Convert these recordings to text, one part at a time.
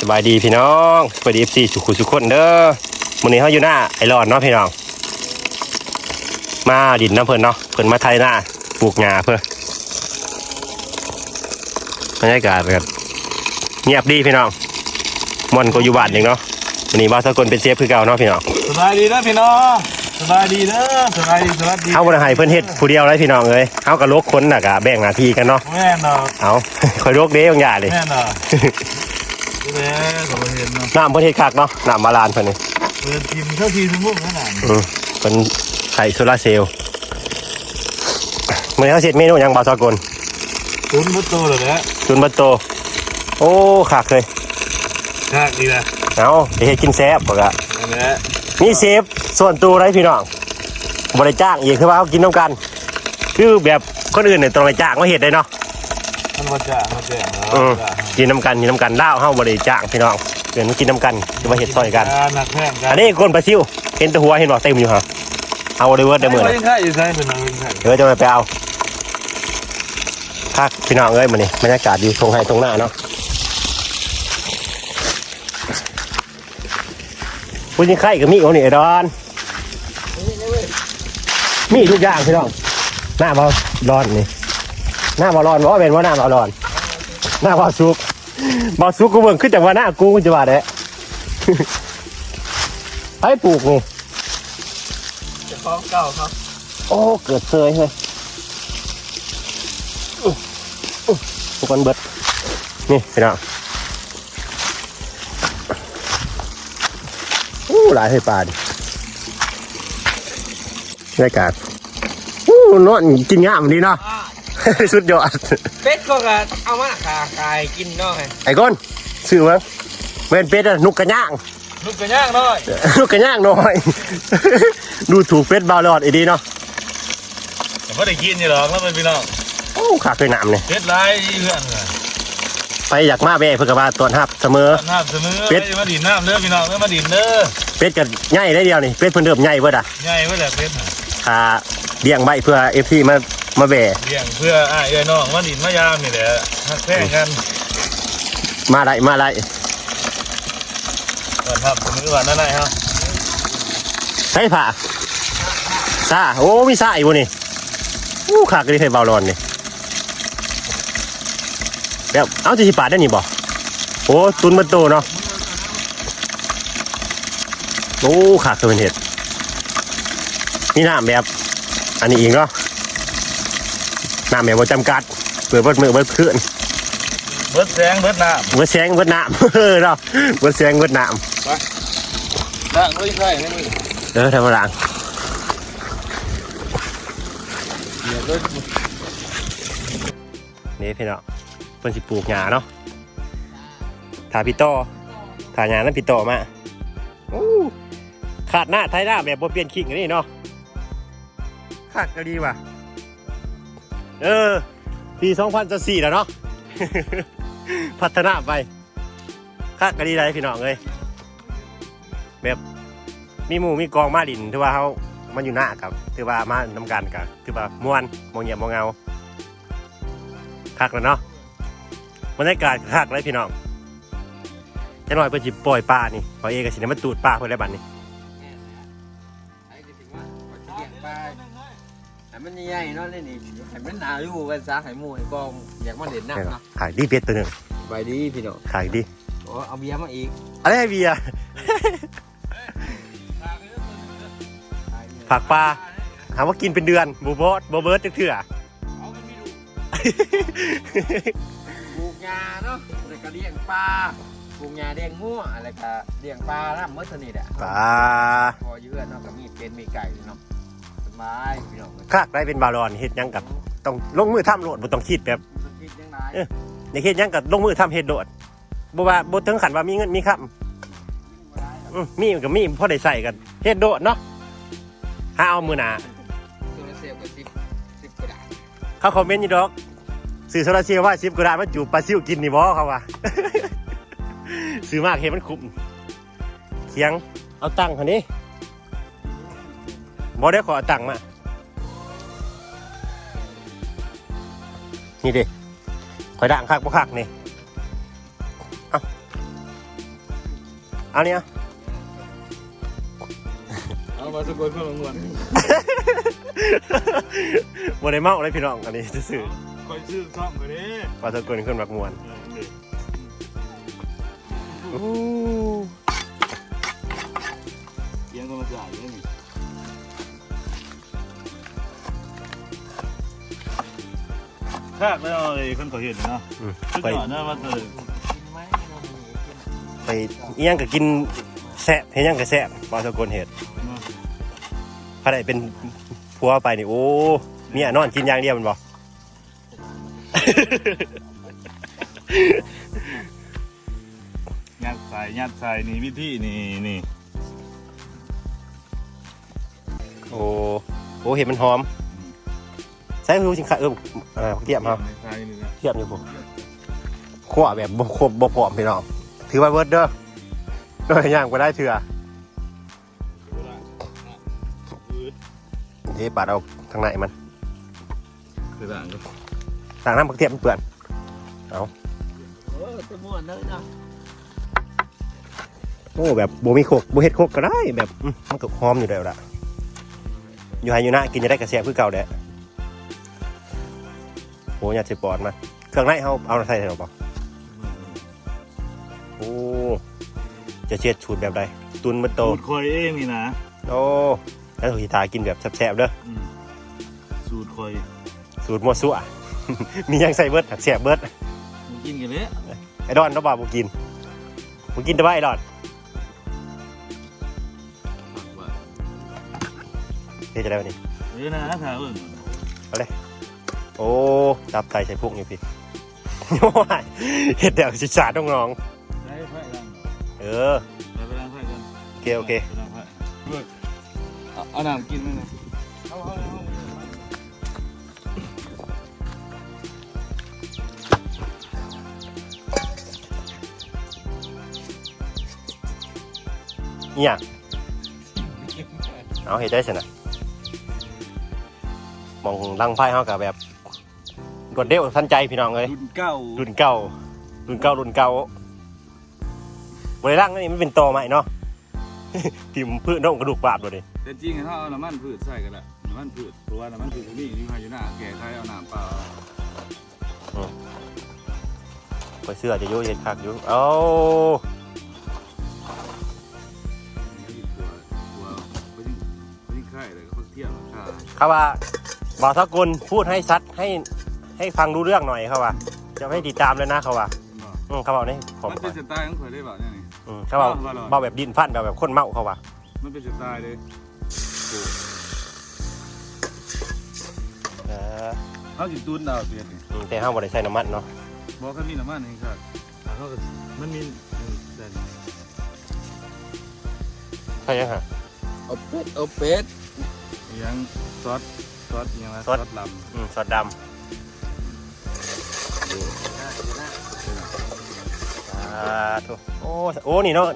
สบายดีพี่น้องสวัสดีเอฟซีสุขุสุขคนเด้อวันนี้เขาอยู่หน้าไอรอนเนาะพี่น้อง มาดินน้ำเพิ่นเนาะเพิ่นมาไทยหน้าปลูกหญ้าเพื่อบรรยากาศแบบเงียบดีพี่น้องมอนก็อยู่บ้านอย่างเนาะวันนี้บ้านสกลเป็นเชฟคือเก่าเนาะพี่น้องสบายดีนะพี่น้องสบายดีนะสบายดีสวัสดีเอาบนไห้เพิ่นเฮ็ดผู้เดียวเลยพี่น้องเอ้ยเอากระโลกคนน่ะกะแบ่งหน้าที่กันเนาะแม่นเนาะเอาคอยโลกเด้บางอย่างเลยแม่นเนาะดู แลสบายเห็นเนาะน้ำเพิ่นเฮ็ดคักเนาะน้ำบาลานเพิ่นนี่เปิดทีมเท่าทีสมมุติขนาดอืมเป็นไข่โซลาร์เซลล์มื่อเขาเสร็จเมนูหยังบาวสากลตุนมัดโตเลยแหละตุนบัตโต โอ้ขากเลยคากดีนะเอาไปเฮ็ดกินแซ่บปะกะนั่นแหละนี่เซฟส่วนตัวไรพี่น้องบริจ้างอีกคือว่าเขากินน้ำกัน คือแบบคนอื่นเนี่ยต้องไปจ้างมาเฮ็ดได้เนาะ มันมาจะมาแจ้งอืมเนาะ กินน้ำกันกินน้ำกันเล่าวเฮาบริจ้างพี่น้องเดี๋ยวมากินน้ำกันจะมาเฮ็ดซอยกัน หนักแข้งกันอันนี้ก้นปลาซิวเห็นแตัวหัวเห็นบ่เต็มอยู่ฮะเอาเดเวิร์ดเดมือไม่นะใช่อยู่ใช่เป็นอะไรเป็นใช่เดี๋ยวจะไปเอาพักพี่น้องเอ้ยมานี่บรรยากาศอยู่ตรงไห้ตรงหน้าเนาะคุณยังไข่กับมีโอนี่ไอ้ดอน มีทุกอย่างพี่น้อง หน้าเบาร้อนนี่ หน้าเบาร้อนว่าเป็นว่าหน้าเบาร้อน หน้าเบาซุกเบาซุกกูเบิ่งขึ้นจากว่าหน้ากูกูจะว่าเด้ให้ปลูกนี่จะฟ้องเก่าครับ โอ้ เกิดเซยเลยทุกคนเบิด นี่พี่น้องอู้หลายให้ปลาดิบรรยากาศอู้นอนกินง่ามดีเนาะ สุดยอดเป็ดก็กเอามาขากายกินเนาะไงไอ้ก้นซื้อมั้งเวนเป็ดอะนุกกระย่างลูกกระย่างหน่อยนุกกระย่างหน่อย ดูถูกเป็ดบาลอดอีดีเนาะแต่ไม่ได้กินนี่หรอกแล้วเป็นพี่น้องโอ้ขาดเคยหนามเนี่ยเพชรลายเพื่อนเลยไปอยากมาแบ่เพื่อกบาตรวจหับเสมอน้ำเสมอเป็ดมาดินน้ำเด้อพี่น้องเด้อมาดินเด้อเป็ดกับใหญ่ได้เดียวนี่เป็ดเพิ่นเดิมใหญ่เบิดอะใหญ่ไว้แหละเพชรน่ะขาเลี้ยงใบเพื่อเอฟซีมา มาแบ่เลี้ยงเพื่ออ้ายเอ้ยน้องมาดินมายามนี่แหละฮักแท้งกันมาได้มาได้ก่อนทับเสมอวันนั้นไหนครับใช้ผ้าซาโอ้มีซาอีกบ่นี่อู้ขากระดิ่งให้เบาร้อนนี่แบบเอาจะสิปาดได้นี่บ่โอ้ตุนมันโตเนาะโอ้ขากตัวเป็นเห็ดมีน้ำแบบ อันนี้อีกเนาะ น้ำแบบว่าจำกัด เปิดเบิดมือเบิดคืนเบิดแสงเบิดน้เบิดแสงเบิดน้ำเออเนาะเบิดแสงเบิดน้ำน้ำไม่ใช่ไม่มีำเออธรรมดาเดี๋ยวก็นี่พี่เนาะเพิ่นสิปลูกหญ้าเนาะถาพี่โตถาหญ้านั้นพี่โตมาอู้ขาดหน้าไทยหน้าแบบบ่เปลี่ยนคิงอันนี่เนาะขาดก็ดีว่ะ เออ ปี2024แล้วเนาะ พัฒนาไปขาก็ดีได้พี่น้องเอ้ยแบบมีหมู่มีกองมาดินถือว่าเขามันอยู่หน้ากับถือว่ามาทำกันกับถือว่ามวนมองเงียบมองเงาคักแล้วเนาะบรรยากาศคักเลยพี่น้องจะหน่อยเพื่อจิปล่อยปลานี่พอเอกสิเนี่ยมันตูดปลาเพื่อได้บัดนี่ มันใหญ่ๆเนาะนี่นี่ให้มันหนาอยู่กันซะให้หมู่ให้กองอยากมาเล่นน้ำเนาะขายดีเป็ดตัวหนึ่งไปดีพี่น้องขายดีโอ้เอาเบียร์มาอีกอะไรเบียร์ผักปลาถามว่ากินเป็นเดือนบูบอสบูเบิร์ดจักเถื่อปลูกหญ้าเนาะแล้วก็เลี้ยงปลาปลูกหญ้าเลี้ยงงัวแล้วก็เลี้ยงปลาน้ำมื้อเท่านี้แหละปลาพออยู่เฮือนเนาะก็มีเป็นมีไก่เนาะ สบายพี่น้องคักได้เป็นบาลอนเฮ็ดหยังกับต้องลงมือทำโหลดบ่ต้องคิดแบบมันคิดยังไงเอ้ยในเฮ็ดหยังกับลงมือทำเฮ็ดโดดบ่ว่าบ่ถึงขันว่ามีเงินมีคำอืมมีกับมีพอได้ใส่กันเฮ็ดโดดเนาะหาเอามือหนาโซลาร์เซลล์ก็สิบสิบกระดาษเขาคอมเมนต์อยู่ดอกสื่อโซลาร์เซลล์ว่าซิบกระดาษมาจูบปลาซิวกินนี่บ่เขาว่า ซื้อมากเห็นมันคุ้มเคียงเอาตังค์คันนี้ บ่ได้ขอเอาตังค์มา นี่ดิข่อยด่างคักบ่คักนี่ เอ้าเอาเนี่ยเอามาสกุลเครื่องลงเงินบ่ได้เมาเลยพี่น้องอันนี้ซื่อคอยชื่อซ่อมไปดิๆปลาตะกนขึ้นมักมวนเออนี่อู้เอียงก็มาจ่ายเลยนี่ คากแล้วไอ้คนก่อเหตุเนาะอืมชุดไปหน่อยนะว่าเออกินไหมเรามีกินไปอิหยังก็กินแซ่บเฮ็ดหยังก็แซ่บปลาตะกนเฮ็ดเนาะถ้าได้เป็นผัวไปนี่โอ้เมียนอนกินอย่างเดียวแมันบ่ ยัดใส่ยัดใส่นี่วิธีนี่นี่โอ้โอ้เห็นมันหอม ใส่คือสินค้าเออเออเทียมเฮาใส่นี่นะเทียมอยู่ผมขั่วแบบบ่ครบบ่พร้อมพี่น้องถือว่าเบิดเด้อโดยย่างบ่ได้เถื่ออืดเทปัดเอาทางไหนมันคือต่างกันต่างน้ำผักเทียมมันเปื่อนเออจะม่วนเลยนะโอ้แบบบ่มีโคกบ่เฮ็ดโคกก็ได้แบบอืมมันก็หอมอยู่แล้วล่ะอยู่ไฮอยู่นะกินจะได้กระเสียบคือเก่าแหละ โอ้ยาสิปอดมาเครื่องในเฮาเอาใส่ได้หรอเปล่าโอ้จะเช็ดสูตรแบบใดตุนมันโตสูตรคอยเองนี่นะโอ้แล้วสุตากินแบบแซ่บๆเด้ออืมสูตรคอย สูตรมั่วซั่ว มีหยังใส่เบิดแซ่บเบิดมึงกินกันเลยไอ้ดอนต้องบอกบ่กินบ่กินแต่ว่าไอ้ดอนเฮ็ดจะได้วันนี้เออนะถ้าเอิ่ง โอ้ตับไตใส่พุกอยู่พี่โอ้ยเฮ็ดเดี๋ยวสิสาดน้อง ได้ไผ่ลังเออไปไปล้างไผ่กันโอเคโอเคไปล้างไผ่เอเอาเอาน้ำกินไหมเนี่ยเอาเอาเอาอีหยังเอาเฮ็ดได้สินะมองลังไพ่เฮากับแบบ รวดเร็วทันใจพี่น้องเลยรุ่นเก้ารุ่นเก่ารุ่นเก่ารุ่นเก่าบริล่างนี่มันเป็นตอใหม่เนาะ ทิ่มพืชน้องกระดูกบาดบ่ดิแต่จริงๆถ้าเอาน้ำมันพืชใส่กันละน้ำมันพืชเพราะว่าน้ำมันพืชนี่อยู่ภายอยู่หน้าแก่ใช้เอาน้ำเปล่าไปเสื้อจะโยเย็นคักอยู่เอาเนี่ยดีกว่ากลัวเขายิ่งเขายิ่งไข่เลยเขาเที่ยวราคาเขาว่าบ่าวสกุลพูดให้ซัดให้ ให้ฟังรู้เรื่องหน่อยเขาว่าจะไม่ติดตามเลยนะเขาว่าอืมเขาบอกนี่ผมมันเป็นสไตล์ของข่อยได้เปล่าเนี่ยนี่อืมเขาบอกว่าหรอเบาแบบดินฟันแบบแบบคนเมาเขาว่ามันเป็นสไตล์เลยโอ้เออเขาจิตุ้นดาวเสียนี่อืมแต่ห้ามบ่ได้ใส่น้ำมันเนาะบอกเขามีน้ำมันเองครับถ้าเขาก็มันมีเออแต่ใช่ยังฮะ เอาเป็ดเอาเป็ดอีหยังซอสซอสอีหยังนะซอสลอืมซอสดำ อ่าโถโอ้โอ้นี่เนาะ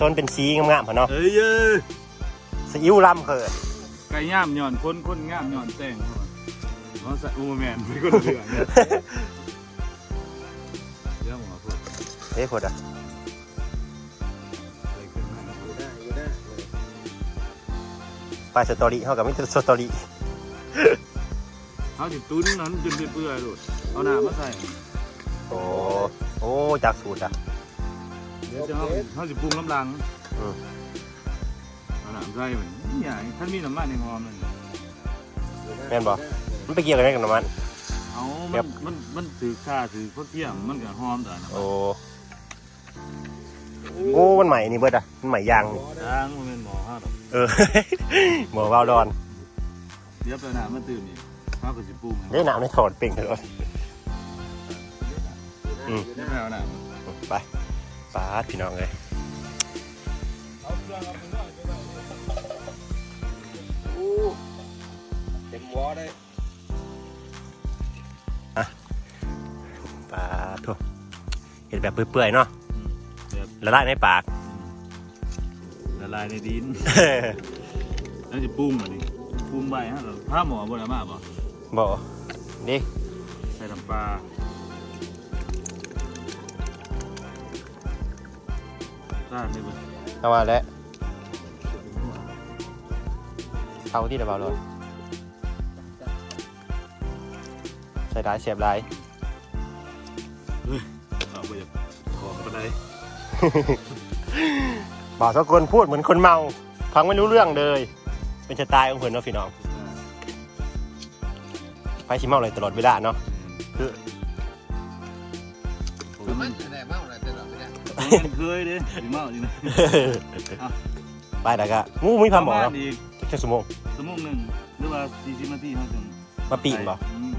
ต้นเป็นสีงามๆเหรอเนาะำเอ้ยเอ้ยซีอิ๊วลำเขินไก่ย่ามหย่อนคนคนง่ามหย่อนแต่งเข้ามาเขาใส่อูมาแมนไม่ก็เหลืองเนี่ยเดี๋ยวหมอพูดเฮ้ยพดอะใส่เครื่องในมาพูดได้อยู่ได้ไปสตอรี่เขากับมิตรสตอรี่เขาจิตุ้นนั้นจนเปื่อยๆโลดเอาหน้ามาใส่โอ้โอ้จากสูตรอะเดี๋ยวจะเขาเขาจะปรุงน้ำลังอืมเอาหน้าใส่เหมือนนี่อย่างท่านมีน้ำมันในหอมเลยแม่นบ่ มันไปเกี่ยวกันไหมกับน้ำมัน เอาครัมับนมันมันถือค่าถือข้าวเที่ยงมันก็หอมแต่น้ำโอ้โอ้ มันใหม่นี่เบิดอะ มันใหม่ยางนี่ทางมันเป็นหมอฮะดอกเออ หมอวาวดอนเดี๋ยวไปหน้ามาตื่นอีกเขาก็จะปรุงให้ได้หนาวไม่ถอดเป่งเลยอืมเดี๋ยวไปเอาหน้ามาไป ปาดพี่น้องเลยเต็มวอได้ปาดโถเห็นแบบเปื่อยๆเนาะเดี๋ยวละลายในปาก ละลายในดินแล้วจะปรุงอันนี้ปรุงใบฮะเราถ้าหมอบนอามาบ่บอกดิใส่น้ำปลา ต้านได้บ่เอามาแล้วเอาที่เดบเอาเลยใส่ได้เสียบได้เอาไปจากของไปไหนบ่าวสกลพูดเหมือนคนเมาฟังไม่รู้เรื่องเลย เป็นสไตล์ของเพื่อนเนาะพี่น้องไปชิเมาเลยตลอดเวลาเนาะคือ ได้เคยเด้ดีมากจริงนะไปแล้วก็งูมีความหมอประเนาะณอีกแค่ชั่วโมงชั่วโมงหนึ่งหรือว่าสี่สิบนาทีเขาถึงมาปีนบ่อืม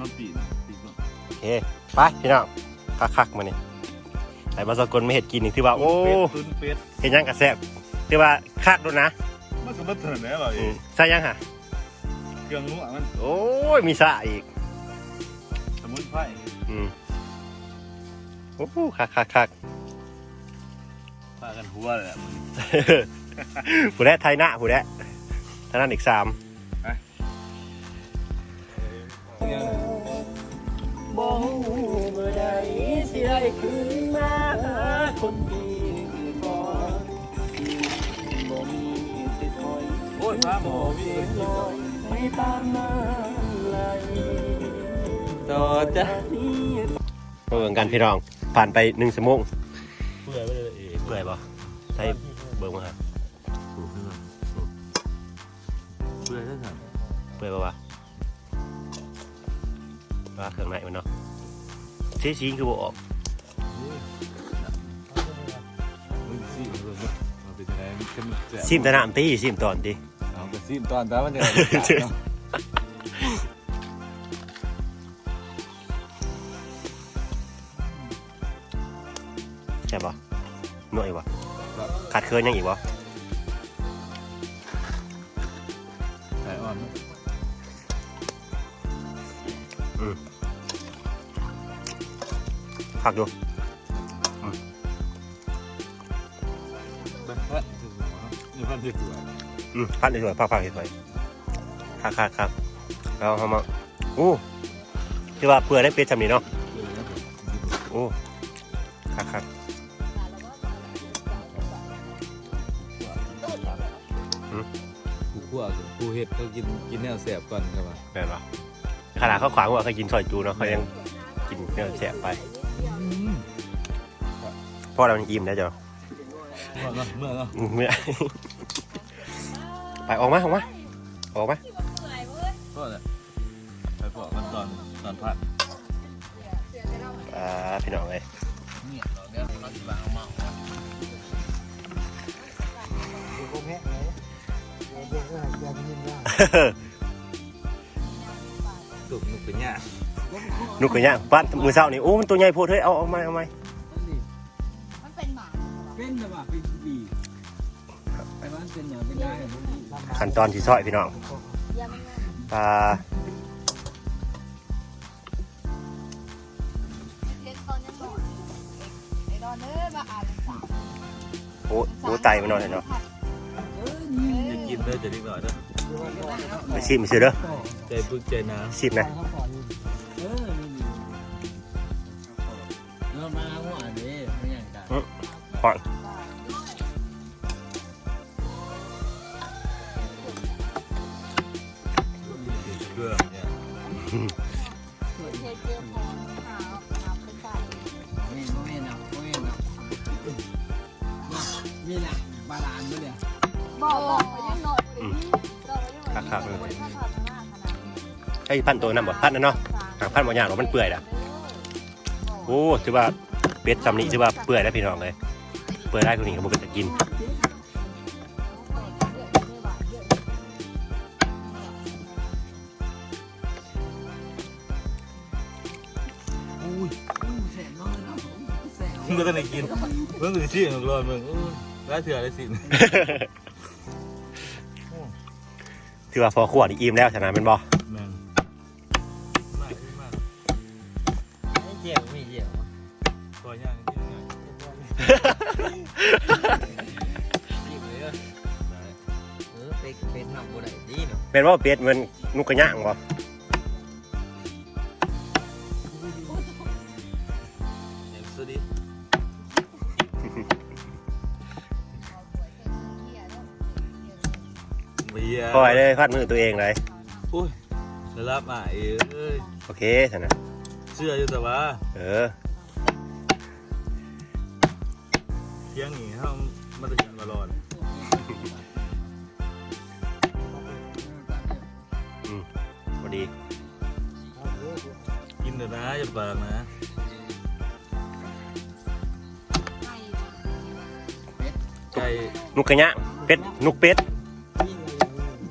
มาปีนปีนก่อนโอเคไปพี่น้องคักๆมานี่ไอ้บาวสกลไม่เห็ดกินนี่ถือว่าโอ้เป็ดเป็ดเห็นยังกระแซบถือว่าคักด้วยนะมันก็มาเถินแล้วเหรออืมใส่ยังฮะเครื่องนัวมันโอ้ยมีสระอีกสมุนไพรอืมโอ้โหคักคั กคักพากันหัวเลยแหละมึงผู้แรกไทยหน้าผู้แรกท่านั้นอีกสามบ่ฮู้เมื่อใดสิได้คืนมาหาคนดีบ่บ่มีสิถอยโอ้ยพาหมอวิ่งลอยไปตามน้ำไหลต่อจ้ะนี้เบิ่งกันพี่น้อง ผ่านไปหนึ่งชั่วโมง สีสีคือบ่ออกมึงซีมันเลยมันเป็นยังไงมันเป็นแสบซิมแตะน้ำตีซิมตอนตีเอาแต่ซีมตอนต่มันจะใช่ปะหน่วยปะขาดเคินยังอีกปะ ผักดูแบบว่าถึงหัวนี่พันที่สวยอืมพัดสวยๆผักผักสวยคักคักคักแล้วเอามาอู้ที่ว่าเพื่อได้เป็ดจำนี้เนาะโอ้คักคักผู้ขั่วผู้เห็ดเขากินกินแนวแสบก่อนครับว่าแม่นป่ะขนาดเขาขวางว่าเขากินซอยจูเนาะเขายังกินเนื้อแสบไปพ่ อเรายังอิ่มนะจ๊ะเมื่อเนาะเมื่อเนาะเมื่อไปออกมาออกมาออกมาก็เลยไปบอกมันตอนตอนพัดอ่าพี่น้องเลยเนี่ยเราเดี๋ยวเราจะวางเมาตุกนุกเป็นหญ้านุกกระย่างปั้นมือเศร้านี่โอ้มันตัวใหญ่โพดเฮ้ยเอาเอามาเอามา ขั้นตอนที่ซอยพี่น้องยังไม่ง่ายปลาเล็กตอนยังนอนไอ้ดอนเอ้ยมาอ่านสามโอ้โอ้ไตมันนอนเลยเนาะจะกินเด้อจะนิดหน่อยเด้อไปชิมซื้อเด้อใจพึ่งใจน้ชิมนะเออเรามาหัวนี้ไม่อย่างกัน เทเจียวพอหาหาไปใส่ไม่ไม่นาะไม่นาะมีนะบาลานด้วยเนี่ยบอกบอกไปยังหน่อยไปดิบอกไปยังหน่อยถ้าทำหน้าขนาดนี้ไอ้พันตัวนั่นบ่พันนั่นเนาะหางพันบ่ยากหรอกมันเปื่อยละโอ้ถือว่าเป็ดจำนี้ถือว่าเปื่อยแล้พี่น้องเลยเปื่อยได้คนนี้ก็บ่เป็จะกิน ก็ต้องได้กินมึงก็สิมึงรอมึงร้ายเถื่อได้สิถือว่าพอขวดนี่อิ่มแล้วฉะนั้นเป็นบ่แม่งมากมากไม่เจียวไม่เจียวพอย่างนี่ง่ายจีบเลยเออเป็นเป็นทำบุญไหนดีเนาะเป็นว่าเป็ดมันนุกกระย่างบ่ ปล่อยเลยพัดมือตัวเองเลยอุ้ยจะรับอะเอ้ยโอเคสนะเชื่ออยู่แต่ว่าเออเที่ยงนี่เขามาตะกันตลอดพอดี กินเถอะนะอย่าปากนะไก่ไก่นุกกระยะเป็ดนุกเป็ด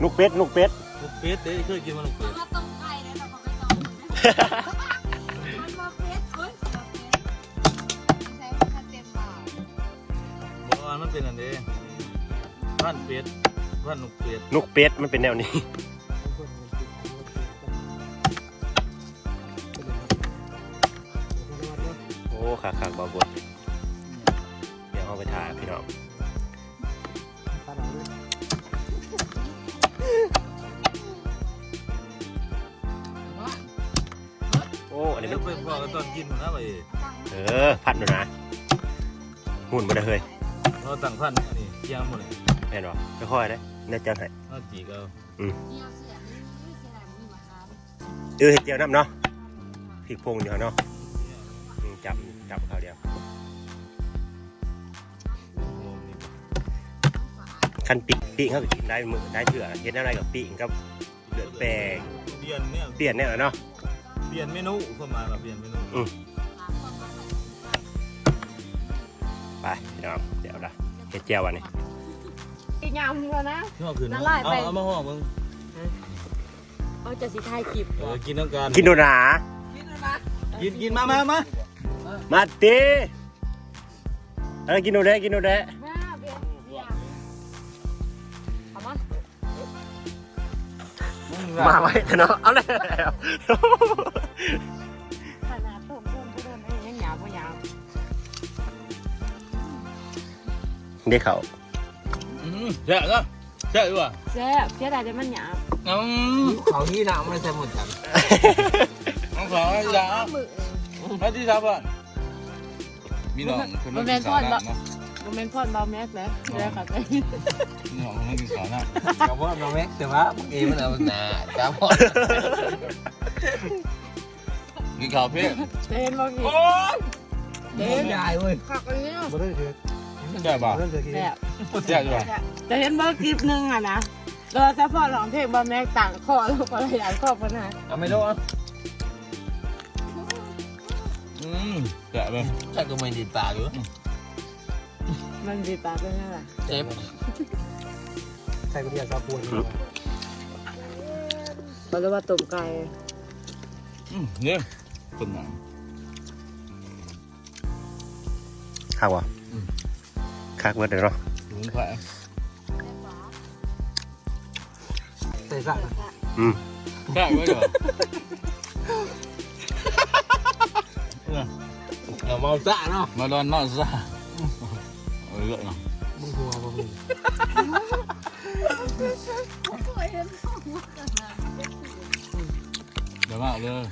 นุกเป็ดนุกเป็ด ลูกเป็ดเด้เคยกินมาลูกเป็ดถ้าต้มไก่แล้วเราก็ไปต้มมันมาเพชรเฮ้ยมาเพชรใช้ผ้าเต็มเปล่าบอกว่ามันเป็นอันเด้พันเป็ดพันลูกเป็ดนุกเป็ดมันเป็นแนวนี้ โอ้ขาขาบาบด กันตอนกินหมดนะไปเออ พัดดูนะหุ่นมาได้เลยเราตั้งพันอันนี้เที่ยงหมดเลยแม่นบ่ค่อยๆได้น่าจะให้เราจีกเอาเดียวเสียนี่เสียนี่มาครับเออเห็ดเจียวน้ำเนาะพริกพงอยู่เนาะอืมจับจับเขาวเดียวโอ้นี่คันปีปีเขาก็กินได้มือได้เถื่อเห็ดอะไรกับปีกับเดือดแปลงเปลี่ยนเนี่ยเปลี่ยนเนี่ยเหรอเนาะ เปลี่ยนเมนูเข้ามาแบบเปลี่ยนเมนูอืมไปพี่น้องเดี๋ยวนะเห็ดเจียววันนี้อีกยำแล้วนะที่เอาคืนละลายเอาไปเอามาห่อมึงเอาจะสิทายคลิปเออกินน้ำกันกินดูหนากินกินมามามามาตีเออกินดูได้กินดูได้แม่เบียร์เบียร์เอามามาไว้เถอะเนาะเอาเลย ขนาดต้มต้มต้มเอ้ยยังหยาบก็หยาบได้เขาอืมแซ่บเนาะแซ่บดีกว่าแซ่บเสียดายแต่มันหยาบอืมเขาที่น้ำไม่ใช่หมดจังน้องสาวไอ้ยามือไอ้ที่สาวบ้านมีน้องคนนึงกินสาวน้ำเนาะมันเป็นพอดบาแม็กแล้วแล้วค่ะไปมีน้องคนนึงกินสาวน้ำกับว่าน้องแม็กแต่ว่าเอมันเอาหนาจ้าพ่อ กินข้าวเพ่งเห็นบ่กี่โอ้ยเห็นใหญ่เว้ยขักอันนี้แซ่บป่ะแซ่บแซ่บดีกว่าแต่เห็นบ่คลิปหนึงอะนะเราจะพอร้องเพลงบาแม็กต่างข้อแล้วก็หลายข้อปัญหาเอาไม่รู้อะอืมแซ่บเลยแค่ก็ไม่ดีปากอยู่มันดีปากเป็นไงล่ะเจ็บเราจะว่าต้มไก่อืมเนี่ยคนหนังคักวะคักเบิดเลยเนาะสมุนไพรใส่สั่งอืมแซ่บไว้เหรอเอาเมาซ่าเนาะมาดอนนอนซะเออเนาะมึงหัวมึงเดี๋ยวมาเอาเลย